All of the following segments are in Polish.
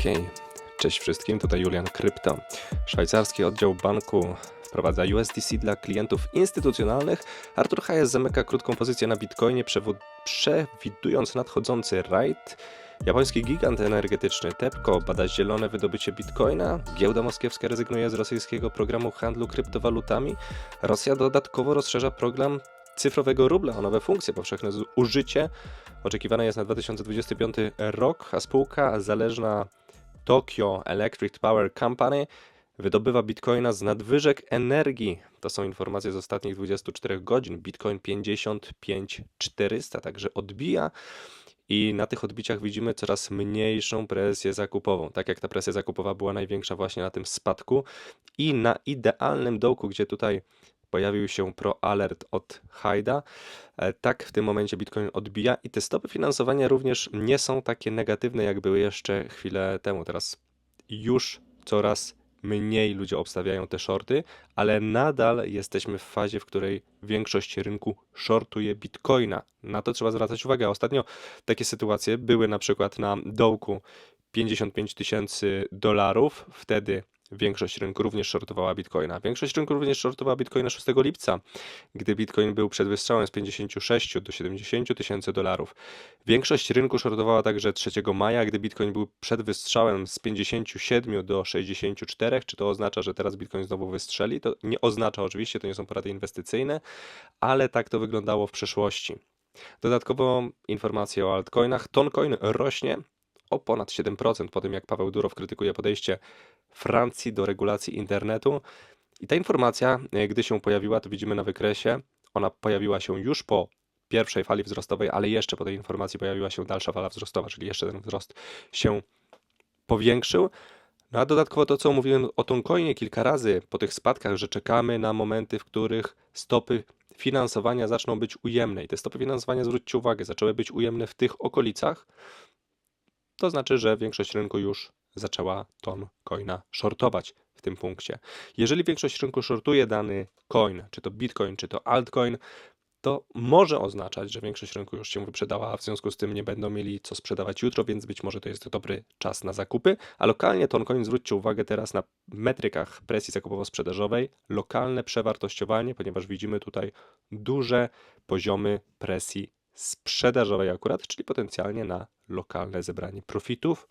Okej, cześć wszystkim, tutaj Julian Krypto. Szwajcarski oddział banku wprowadza USDC dla klientów instytucjonalnych. Artur Hayes zamyka krótką pozycję na Bitcoinie, przewidując nadchodzący raid. Japoński gigant energetyczny TEPCO bada zielone wydobycie bitcoina. Giełda moskiewska rezygnuje z rosyjskiego programu handlu kryptowalutami. Rosja dodatkowo rozszerza program cyfrowego rubla o nowe funkcje, powszechne użycie. Oczekiwane jest na 2025 rok, a spółka zależna Tokyo Electric Power Company wydobywa bitcoina z nadwyżek energii. To są informacje z ostatnich 24 godzin. Bitcoin 55400 także odbija. I na tych odbiciach widzimy coraz mniejszą presję zakupową. Tak jak ta presja zakupowa była największa właśnie na tym spadku i na idealnym dołku, gdzie tutaj pojawił się pro alert od Haida. E, Tak w tym momencie Bitcoin odbija i te stopy finansowania również nie są takie negatywne, jak były jeszcze chwilę temu. Teraz już coraz mniej ludzie obstawiają te shorty, ale nadal jesteśmy w fazie, w której większość rynku shortuje Bitcoina. Na to trzeba zwracać uwagę. Ostatnio takie sytuacje były na przykład na dołku 55 tysięcy dolarów. Wtedy większość rynku również shortowała Bitcoina. Większość rynku również shortowała Bitcoina 6 lipca, gdy Bitcoin był przed wystrzałem z 56 do 70 tysięcy dolarów. Większość rynku shortowała także 3 maja, gdy Bitcoin był przed wystrzałem z 57 do 64. Czy to oznacza, że teraz Bitcoin znowu wystrzeli? To nie oznacza oczywiście, to nie są porady inwestycyjne, ale tak to wyglądało w przeszłości. Dodatkowo informacje o altcoinach. Toncoin rośnie o ponad 7% po tym, jak Paweł Durow krytykuje podejście Francji do regulacji internetu. I ta informacja, e, gdy się pojawiła, to widzimy na wykresie, ona pojawiła się już po pierwszej fali wzrostowej, ale jeszcze po tej informacji pojawiła się dalsza fala wzrostowa, czyli jeszcze ten wzrost się powiększył. No a dodatkowo to, co mówiłem o Toncoinie kilka razy po tych spadkach, że czekamy na momenty, w których stopy finansowania zaczną być ujemne. I te stopy finansowania, zwróćcie uwagę, zaczęły być ujemne w tych okolicach. To znaczy, że większość rynku już zaczęła ton coina shortować w tym punkcie. Jeżeli większość rynku shortuje dany coin, czy to bitcoin, czy to altcoin, to może oznaczać, że większość rynku już się wyprzedała, a w związku z tym nie będą mieli co sprzedawać jutro, więc być może to jest dobry czas na zakupy. A lokalnie Toncoin zwróćcie uwagę teraz na metrykach presji zakupowo-sprzedażowej, lokalne przewartościowanie, ponieważ widzimy tutaj duże poziomy presji sprzedażowej akurat, czyli potencjalnie na lokalne zebranie profitów.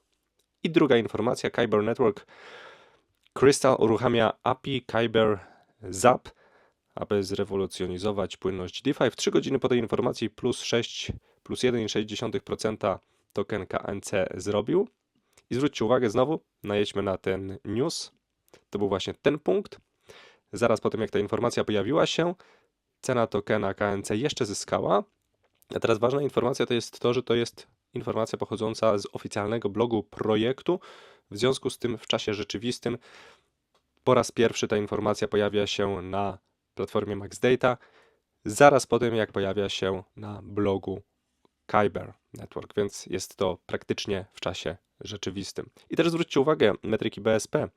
I druga informacja, Kyber Network Crystal uruchamia API Kyber Zap, aby zrewolucjonizować płynność DeFi. W 3 godziny po tej informacji plus 6, plus 1,6% token KNC zrobił. I zwróćcie uwagę znowu, najedźmy na ten news. To był właśnie ten punkt. Zaraz po tym, jak ta informacja pojawiła się, cena tokena KNC jeszcze zyskała. A teraz ważna informacja to jest to, że to jest informacja pochodząca z oficjalnego blogu projektu. W związku z tym w czasie rzeczywistym po raz pierwszy ta informacja pojawia się na platformie MaxData, zaraz po tym jak pojawia się na blogu Kyber Network, więc jest to praktycznie w czasie rzeczywistym. I też zwróćcie uwagę, metryki BSP.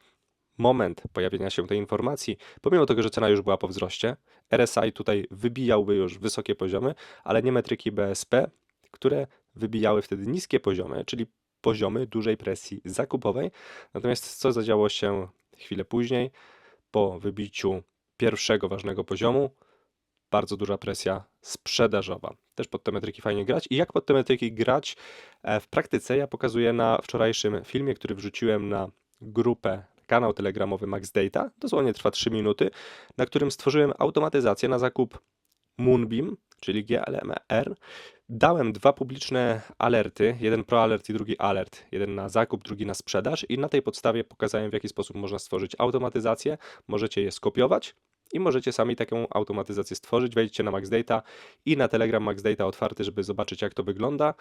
Moment pojawienia się tej informacji, pomimo tego, że cena już była po wzroście, RSI tutaj wybijałby już wysokie poziomy, ale nie metryki BSP, które wybijały wtedy niskie poziomy, czyli poziomy dużej presji zakupowej. Natomiast co zadziało się chwilę później, po wybiciu pierwszego ważnego poziomu, bardzo duża presja sprzedażowa. Też pod te metryki fajnie grać. I jak pod te metryki grać e, w praktyce, ja pokazuję na wczorajszym filmie, który wrzuciłem na grupę, kanał telegramowy MaxData. Dosłownie trwa 3 minuty, na którym stworzyłem automatyzację na zakup Moonbeam, czyli GLMR. Dałem dwa publiczne alerty, jeden pro alert i drugi alert, jeden na zakup, drugi na sprzedaż i na tej podstawie pokazałem w jaki sposób można stworzyć automatyzację. Możecie je skopiować i możecie sami taką automatyzację stworzyć. Wejdźcie na MaxData i na Telegram MaxData otwarty, żeby zobaczyć jak to wygląda.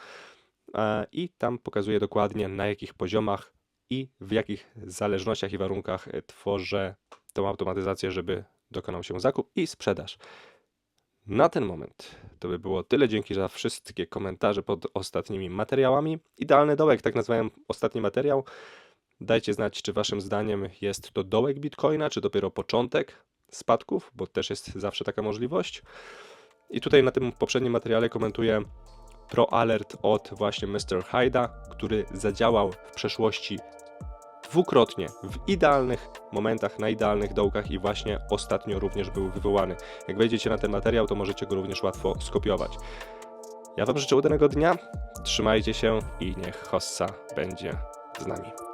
E, I tam pokazuję dokładnie na jakich poziomach i w jakich zależnościach i warunkach e, tworzę tą automatyzację, żeby dokonał się zakup i sprzedaż. Na ten moment to by było tyle. Dzięki za wszystkie komentarze pod ostatnimi materiałami. Idealny dołek, tak nazwałem ostatni materiał. Dajcie znać, czy waszym zdaniem jest to dołek Bitcoina, czy dopiero początek spadków, bo też jest zawsze taka możliwość. I tutaj na tym poprzednim materiale komentuję pro alert od właśnie Mr. Hyda, który zadziałał w przeszłości dwukrotnie w idealnych momentach, na idealnych dołkach i właśnie ostatnio również był wywołany. Jak wejdziecie na ten materiał, to możecie go również łatwo skopiować. Ja Wam życzę udanego dnia, trzymajcie się i niech Hossa będzie z nami.